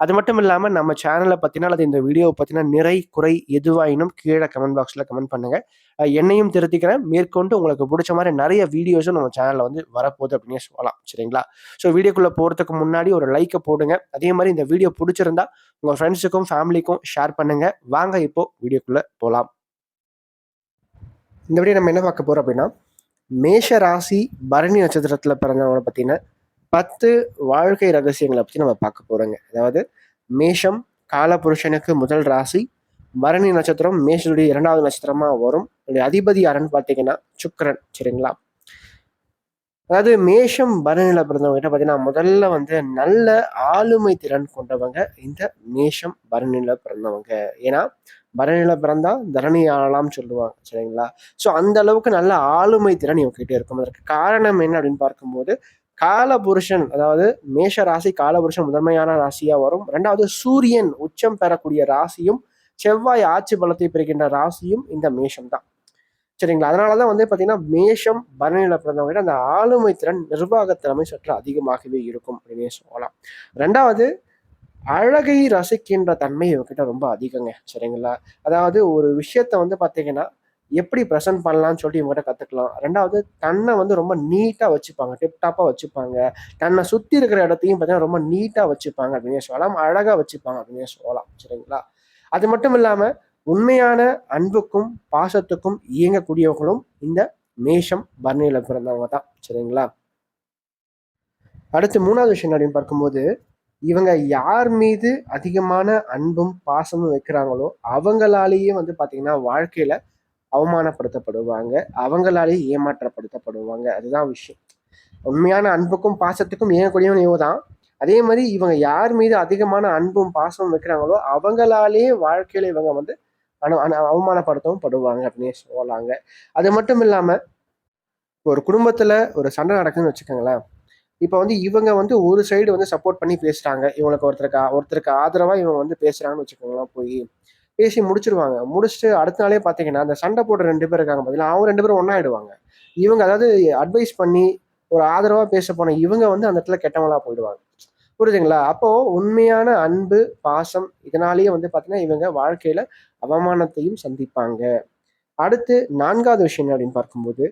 அது மட்டும் இல்லாமல் நம்ம சேனலை பற்றினா அல்லது இந்த வீடியோவை பற்றினா நிறை குறை எதுவாயினும் கீழே கமெண்ட் பாக்ஸில் கமெண்ட் பண்ணுங்கள் என்னையும் திருத்திக்கிறேன். மேற்கொண்டு உங்களுக்கு பிடிச்ச மாதிரி நிறைய வீடியோஸும் நம்ம சேனலில் வந்து வரப்போகுது அப்படின்னு சொல்லலாம். சரிங்களா? ஸோ வீடியோக்குள்ளே போகிறதுக்கு முன்னாடி ஒரு லைக்கை போடுங்க. அதே மாதிரி இந்த வீடியோ பிடிச்சிருந்தா உங்கள் ஃப்ரெண்ட்ஸுக்கும் ஃபேமிலிக்கும் ஷேர் பண்ணுங்கள் வாங்க இப்போது வீடியோக்குள்ளே போகலாம் இந்த வீடியோ நம்ம என்ன பார்க்க போகிறோம் அப்படின்னா மேஷ ராசி பரணி நட்சத்திரத்தில் பிறந்தவங்களை பற்றின பத்து வாழ்க்கை ரகசியங்களை பற்றி நம்ம பார்க்க போகிறோங்க அதாவது மேஷம் காலபுருஷனுக்கு முதல் ராசி பரணி நட்சத்திரம் மேஷனுடைய இரண்டாவது நட்சத்திரமா வரும். அதிபதி யாருன்னு பார்த்தீங்கன்னா சுக்கரன் சரிங்களா? அதாவது மேஷம் பரணில பிறந்தவங்க கிட்ட பார்த்தீங்கன்னா முதல்ல வந்து நல்ல ஆளுமை திறன் கொண்டவங்க இந்த மேஷம் பரணில பிறந்தவங்க. ஏன்னா பரணில பிறந்தா தரணி ஆளலாம் சொல்லுவாங்க சரிங்களா? ஸோ அந்த அளவுக்கு நல்ல ஆளுமை திறன் இவங்க கிட்ட இருக்கும். அதற்கு காரணம் என்ன அப்படின்னு பார்க்கும்போது காலபுருஷன் அதாவது மேஷ ராசி காலபுருஷன் முதன்மையான ராசியா வரும். ரெண்டாவது சூரியன் உச்சம் பெறக்கூடிய ராசியும் செவ்வாய் ஆட்சி பலத்தை பெறுகின்ற ராசியும் இந்த மேஷம் தான் சரிங்களா? அதனாலதான் வந்து பாத்தீங்கன்னா மேஷம் பரணியில பிறந்தவங்க அந்த ஆளுமை திறன் நிர்வாக திறமை சற்று அதிகமாகவே இருக்கும் அப்படின்னே சொல்லலாம். ரெண்டாவது அழகை ரசிக்கின்ற தன்மை இவங்ககிட்ட ரொம்ப அதிகங்க. சரிங்களா? அதாவது ஒரு விஷயத்த வந்து பாத்தீங்கன்னா எப்படி ப்ரெசென்ட் பண்ணலாம்னு சொல்லிட்டு இவங்ககிட்ட கற்றுக்கலாம் ரெண்டாவது தன்னை வந்து ரொம்ப நீட்டாக வச்சுப்பாங்க. டிப்டாப்பாக வச்சுப்பாங்க. தன்னை சுற்றி இருக்கிற இடத்தையும் பார்த்தீங்கன்னா ரொம்ப நீட்டாக வச்சுப்பாங்க அப்படின்னே சொல்லலாம். அழகாக வச்சுப்பாங்க அப்படின்னே சொல்லலாம். சரிங்களா? அது மட்டும் இல்லாமல் உண்மையான அன்புக்கும் பாசத்துக்கும் இயங்கக்கூடியவர்களும் இந்த மேஷம் பர்ணியில் பிறந்தவங்க தான். சரிங்களா? அடுத்து மூணாவது விஷயம் அப்படின்னு பார்க்கும்போது இவங்க யார் மீது அதிகமான அன்பும் பாசமும் வைக்கிறாங்களோ அவங்களாலேயே வந்து பார்த்தீங்கன்னா வாழ்க்கையில அவமானப்படுத்தப்படுவாங்க. அவங்களாலேயே ஏமாற்றப்படுத்தப்படுவாங்க. அதுதான் விஷயம். உண்மையான அன்புக்கும் பாசத்துக்கும் ஏகக்கூடியவன் இவ தான் அதே மாதிரி இவங்க யார் மீது அதிகமான அன்பும் பாசமும் வைக்கிறாங்களோ அவங்களாலேயே வாழ்க்கையில இவங்க வந்து அனு அவமானப்படுத்தவும் படுவாங்க அப்படின்னு சொல்லலாங்க அது மட்டும் இல்லாம ஒரு குடும்பத்துல ஒரு சண்டை நடக்குதுன்னு வச்சுக்கோங்களேன். இப்போ வந்து இவங்க வந்து ஒரு சைடு வந்து சப்போர்ட் பண்ணி பேசுறாங்க. இவங்களுக்கு ஒருத்தருக்கு ஒருத்தருக்கு ஆதரவா இவங்க வந்து பேசுறாங்கன்னு வச்சுக்கோங்களேன் போய். பேசி முடிச்சிருவாங்க. முடிச்சுட்டு அடுத்த நாளே பார்த்தீங்கன்னா அந்த சண்டை போடுற ரெண்டு பேர் இருக்காங்க பார்த்தீங்கன்னா அவங்க ரெண்டு பேரும் ஒன்னாயிடுவாங்க இவங்க அதாவது அட்வைஸ் பண்ணி ஒரு ஆதரவாக பேச போன இவங்க வந்து அந்த இடத்துல கெட்டவங்களா போயிடுவாங்க. புரியுதுங்களா? அப்போ உண்மையான அன்பு பாசம் இதனாலேயே வந்து பார்த்தீங்கன்னா இவங்க வாழ்க்கையில அவமானத்தையும் சந்திப்பாங்க. அடுத்து நான்காவது விஷயம் அப்படின்னு பார்க்கும்போது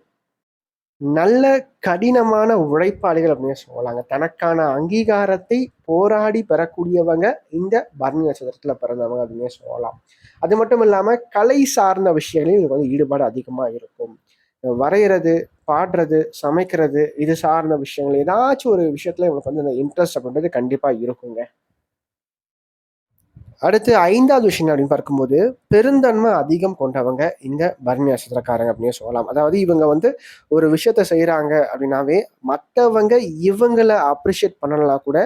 நல்ல கடினமான உழைப்பாளிகள் அப்படின்னு சொல்லலாங்க. தனக்கான அங்கீகாரத்தை போராடி பெறக்கூடியவங்க இந்த பரணி நட்சத்திரத்துல பிறந்தவங்க அப்படின்னு சொல்லலாம். அது மட்டும் இல்லாம கலை சார்ந்த விஷயங்களையும் இவங்களுக்கு வந்து ஈடுபாடு அதிகமா இருக்கும். வரைகிறது பாடுறது சமைக்கிறது இது சார்ந்த விஷயங்கள். ஏதாச்சும் ஒரு விஷயத்துல இவங்களுக்கு வந்து இந்த இன்ட்ரெஸ்ட் அப்படின்றது கண்டிப்பா இருக்குங்க. அடுத்து ஐந்தாவது விஷயம் அப்படின்னு பார்க்கும்போது பெருந்தன்மை அதிகம் கொண்டவங்க இந்த பரணி நட்சத்திரக்காரங்க அப்படின்னு சொல்லலாம். அதாவது இவங்க வந்து ஒரு விஷயத்த செய்கிறாங்க அப்படின்னாவே மற்றவங்க இவங்களை அப்ரிஷியேட் பண்ணலாம் கூட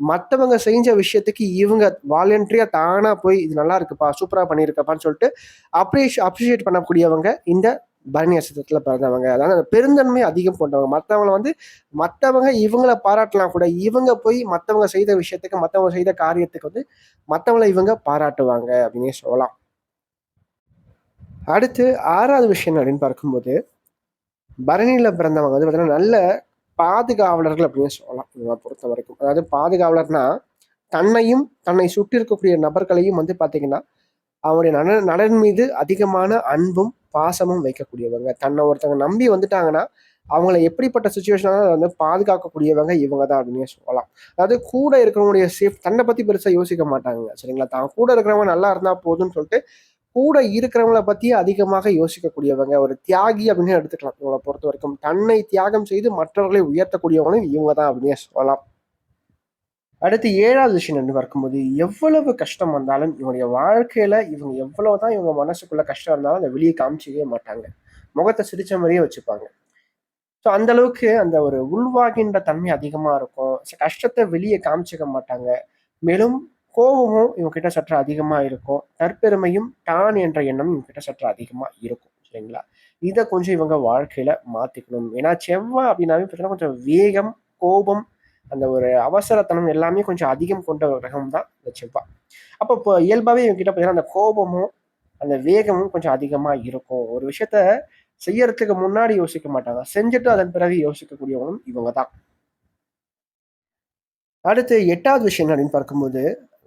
மற்றவங்க செஞ்ச விஷயத்துக்கு இவங்க வாலண்டரியா தானா போய் இது நல்லா இருக்குப்பா சூப்பரா பண்ணியிருக்கப்பான்னு சொல்லிட்டு அப்ரிஷ் அப்ரிஷியேட் பண்ணக்கூடியவங்க இந்த பரணி நட்சத்திரத்தில் பிறந்தவங்க. அதாவது பெருந்தன்மை அதிகம் கொண்டவங்க. மற்றவங்களை வந்து மற்றவங்க இவங்கள பாராட்டலாம் கூட. இவங்க போய் மற்றவங்க செய்த விஷயத்துக்கு மற்றவங்க செய்த காரியத்துக்கு வந்து மற்றவங்கள இவங்க பாராட்டுவாங்க அப்படின்னே சொல்லலாம். அடுத்து ஆறாவது விஷயம் அப்படின்னு பார்க்கும்போது பரணியில் பிறந்தவங்க வந்து பார்த்தீங்கன்னா நல்ல பாதுகாவலர்கள் அப்படின்னு சொல்லலாம். இவங்களை பொறுத்த வரைக்கும். அதாவது பாதுகாவலர்னா தன்னையும் தன்னை சுற்றி இருக்கக்கூடிய நபர்களையும் வந்து பார்த்தீங்கன்னா அவருடைய நலன் நலன் மீது அதிகமான அன்பும் பாசமும் வைக்கக்கூடியவங்க. தன்னை ஒருத்தவங்க நம்பி வந்துட்டாங்கன்னா அவங்கள எப்படிப்பட்ட சுச்சுவேஷனாலும் வந்து பாதுகாக்கக்கூடியவங்க இவங்க தான் அப்படின்னு சொல்லலாம். அதாவது கூட இருக்கிறவங்களுடைய சேஃப் தன்னை பத்தி பெருசா யோசிக்க மாட்டாங்க சரிங்களா? தான் கூட இருக்கிறவங்க நல்லா இருந்தா போதும்னு சொல்லிட்டு கூட இருக்கிறவங்கள பத்தி அதிகமாக யோசிக்கக்கூடியவங்க ஒரு தியாகி அப்படின்னு எடுத்துக்கலாம். இவங்களை பொறுத்த வரைக்கும் தன்னை தியாகம் செய்து மற்றவர்களை உயர்த்தக்கூடியவங்களும் இவங்க தான் அப்படின்னு சொல்லலாம். அடுத்து ஏழாவது விஷயம் என்று பார்க்கும்போது எவ்வளவு கஷ்டம் வந்தாலும் இவனுடைய வாழ்க்கையில இவங்க எவ்வளவுதான் இவங்க மனசுக்குள்ள கஷ்டம் இருந்தாலும் அதை வெளியே காமிச்சிக்கவே மாட்டாங்க. முகத்தை சிரிச்ச மாதிரியே வச்சுப்பாங்க. ஸோ அந்த அளவுக்கு அந்த ஒரு உள்வாகின்ற தன்மை அதிகமாக இருக்கும். கஷ்டத்தை வெளியே காமிச்சிக்க மாட்டாங்க. மேலும் கோபமும் இவங்க கிட்ட சற்று அதிகமாக இருக்கும். தற்பெருமையும் டான் என்ற எண்ணமும் இவங்க கிட்ட சற்று அதிகமாக இருக்கும். சரிங்களா? இதை கொஞ்சம் இவங்க வாழ்க்கையில மாத்திக்கணும். ஏன்னா செவ்வாய் அப்படின்னாவே பார்த்தீங்கன்னா கொஞ்சம் வேகம் கோபம் அந்த ஒரு அவசரத்தனம் எல்லாமே கொஞ்சம் அதிகம் கொண்ட ஒரு கிரகம் தான் இந்த செவ்வாய். அப்போ இப்போ இயல்பாகவே இவங்ககிட்ட பார்த்தீங்கன்னா அந்த கோபமும் அந்த வேகமும் கொஞ்சம் அதிகமாக இருக்கும். ஒரு விஷயத்த செய்யறதுக்கு முன்னாடி யோசிக்க மாட்டாங்க. செஞ்சுட்டு அதன் பிறகு யோசிக்கக்கூடியவங்களும் இவங்க தான் அடுத்து எட்டாவது விஷயம் அப்படின்னு பார்க்கும்போது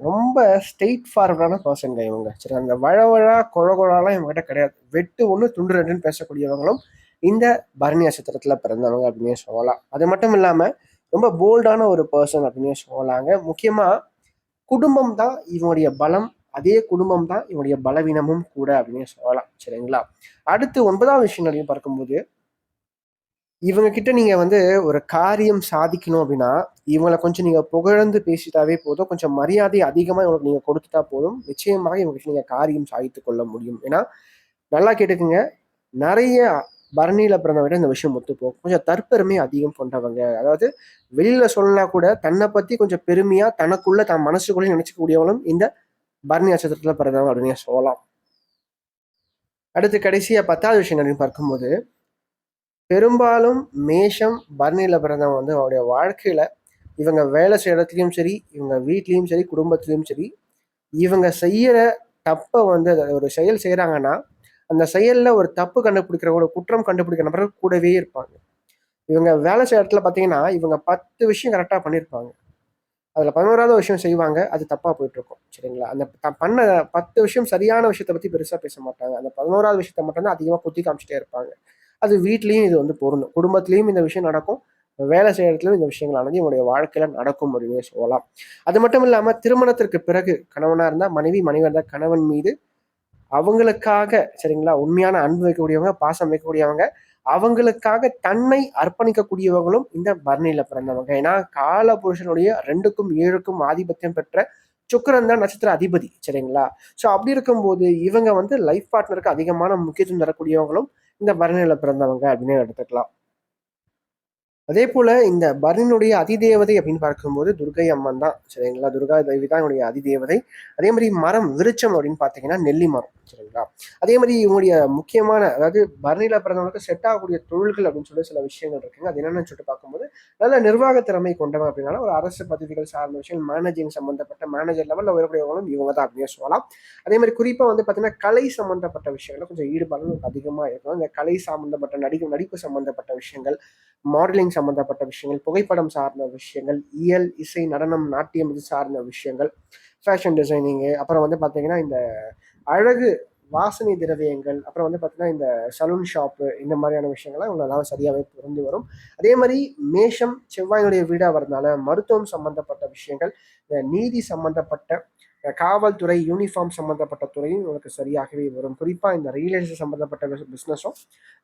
ரொம்ப ஸ்ட்ரெயிட் ஃபார்வர்டான பர்சன்ங்க இவங்க. சரி அந்த வழவழா கொழகொழாலாம் இவங்ககிட்ட கிடையாது. வெட்டு ஒன்று துண்டு ரெண்டுன்னு பேசக்கூடியவங்களும் இந்த பரணி நட்சத்திரத்தில் பிறந்தவங்க அப்படின்னே சொல்லலாம். அது மட்டும் இல்லாமல் ரொம்ப போல்டான ஒரு பர்சன் அப்படின்னு சொல்லலாங்க. முக்கியமாக குடும்பம் தான் இவனுடைய பலம். அதே குடும்பம் தான் இவனுடைய பலவீனமும் கூட அப்படின்னு சொல்லலாம். சரிங்களா? அடுத்து ஒன்பதாம் விஷயம் அப்படின்னு பார்க்கும்போது இவங்க கிட்ட நீங்க வந்து ஒரு காரியம் சாதிக்கணும் அப்படின்னா இவங்களை கொஞ்சம் நீங்க புகழ்ந்து பேசிட்டாவே போதும். கொஞ்சம் மரியாதை அதிகமா இவங்களுக்கு நீங்க கொடுத்துட்டா போதும். நிச்சயமாக இவங்க நீங்க காரியம் சாதித்து கொள்ள முடியும். ஏன்னா நல்லா கேட்டுக்குங்க. நிறைய பரணியில பிறந்த விட இந்த விஷயம் ஒத்து போகும். கொஞ்சம் தற்பெருமை அதிகம் கொண்டவங்க. அதாவது வெளியில சொல்லலாம் கூட தன்னை பத்தி கொஞ்சம் பெருமையா தனக்குள்ள தன் மனசுக்குள்ளே நினைச்சக்கூடியவங்களும் இந்த பரணி நட்சத்திரத்துல பிறந்தவங்க அப்படின்னு சொல்லலாம். அடுத்து கடைசியா பத்தாவது விஷயம் அப்படின்னு பார்க்கும்போது பெரும்பாலும் மேஷம் பரணியில பிறந்தவங்க வந்து அவருடைய வாழ்க்கையில இவங்க வேலை செய்யற இடத்துலையும் சரி இவங்க வீட்லேயும் சரி குடும்பத்துலேயும் சரி இவங்க செய்யற தப்பை வந்து ஒரு செயல் செய்கிறாங்கன்னா அந்த செயலில் ஒரு தப்பு கண்டுபிடிக்கிற ஒரு குற்றம் கண்டுபிடிக்கிற நபர்கள் கூடவே இருப்பாங்க. இவங்க வேலை செய்கிற இடத்துல பார்த்தீங்கன்னா இவங்க பத்து விஷயம் கரெக்டாக பண்ணியிருப்பாங்க அதில் பதினோராவது விஷயம் செய்வாங்க அது தப்பாக போயிட்டுருக்கும். சரிங்களா? அந்த பண்ண பத்து விஷயம் சரியான விஷயத்தை பற்றி பெருசாக பேச மாட்டாங்க. அந்த பதினோராவது விஷயத்த மட்டும்தான் அதிகமாக குத்தி காமிச்சிட்டே இருப்பாங்க. அது வீட்லேயும் இது வந்து பொருந்தும். குடும்பத்துலேயும் இந்த விஷயம் நடக்கும். வேலை செய்கிற இடத்துல இந்த விஷயங்களானது இவனுடைய வாழ்க்கையில் நடக்கும் அப்படின்னு சொல்லலாம். அது மட்டும் இல்லாமல் திருமணத்திற்கு பிறகு கணவனாக இருந்தால் மனைவி மனைவி இருந்தால் கணவன் மீது அவங்களுக்காக சரிங்களா? உண்மையான அன்பு வைக்கக்கூடியவங்க பாசம் வைக்கக்கூடியவங்க அவங்களுக்காக தன்னை அர்ப்பணிக்கக்கூடியவங்களும் இந்த பரணியில பிறந்தவங்க. ஏன்னா கால புருஷனுடைய ரெண்டுக்கும் ஏழுக்கும் ஆதிபத்தியம் பெற்ற சுக்கரன் தான் நட்சத்திர அதிபதி சரிங்களா? ஸோ அப்படி இருக்கும்போது இவங்க வந்து லைஃப் பார்ட்னருக்கு அதிகமான முக்கியத்துவம் தரக்கூடியவங்களும் இந்த பரணியில பிறந்தவங்க அப்படின்னு எடுத்துக்கலாம். அதே போல இந்த பரணினுடைய அதிதேவதை அப்படின்னு பார்க்கும்போது துர்கை அம்மன் தான். சரிங்களா? துர்கா தேவி தான் என்னுடைய அதிதேவதை. அதே மாதிரி மரம் விருச்சம் அப்படின்னு பார்த்தீங்கன்னா நெல்லி மரம். சரிங்களா? அதே மாதிரி இவங்களுடைய முக்கியமான அதாவது பரணியில பிறந்தவங்களுக்கு செட் ஆகக்கூடிய தொழில்கள் அப்படின்னு சொல்லி சில விஷயங்கள் இருக்குங்க. அது என்னென்னு சொல்லிட்டு பார்க்கும்போது நல்ல நிர்வாக திறமை கொண்டவன் அப்படின்னால ஒரு அரசு பதவிகள் சார்ந்த விஷயம் மேனேஜிங் சம்பந்தப்பட்ட மேனேஜர் லெவலில் உயரக்கூடியவங்களும் இவங்க தான் அப்படின்னு சொல்லலாம். அதே மாதிரி குறிப்பாக வந்து பார்த்தீங்கன்னா கலை சம்பந்தப்பட்ட விஷயங்கள் கொஞ்சம் ஈடுபாடு அதிகமாக இருக்கும் இந்த கலை சம்பந்தப்பட்ட நடிகை நடிப்பு சம்பந்தப்பட்ட விஷயங்கள் மாடலிங் சம்பந்தப்பட்ட விஷயங்கள் புகைப்படம் சார்ந்த விஷயங்கள் இயல் இசை நடனம் நாட்டியம் இது சார்ந்த விஷயங்கள் ஃபேஷன் டிசைனிங்கு அப்புறம் வந்து பார்த்தீங்கன்னா இந்த அழகு வாசனை திரவியங்கள் அப்புறம் வந்து பார்த்தீங்கன்னா இந்த சலூன் ஷாப்பு இந்த மாதிரியான விஷயங்கள்லாம் இவங்களெல்லாம் சரியாகவே புரிந்து வரும். அதே மாதிரி மேஷம் செவ்வாயினுடைய வீடாக வரதுனால மருத்துவம் சம்பந்தப்பட்ட விஷயங்கள் இந்த நீதி சம்பந்தப்பட்ட காவல்துறை யூனிஃபார்ம் சம்மந்தப்பட்ட துறையும் உங்களுக்கு சரியாகவே வரும். குறிப்பாக இந்த ரியல் எஸ்டேட் சம்மந்தப்பட்ட பிஸ்னஸும்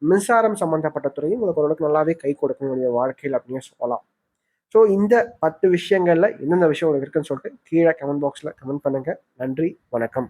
மின்சாரம் சம்மந்தப்பட்ட துறையும் உங்களுக்கு ஓரளவுக்கு நல்லாவே கை கொடுக்கக்கூடிய வாழ்க்கையில் அப்படின்னு சொல்லலாம். ஸோ இந்த பத்து விஷயங்களில் எந்தெந்த விஷயம் உங்களுக்கு இருக்குன்னு சொல்லிட்டு கீழே கமெண்ட் பாக்ஸில் கமெண்ட் பண்ணுங்கள் நன்றி வணக்கம்.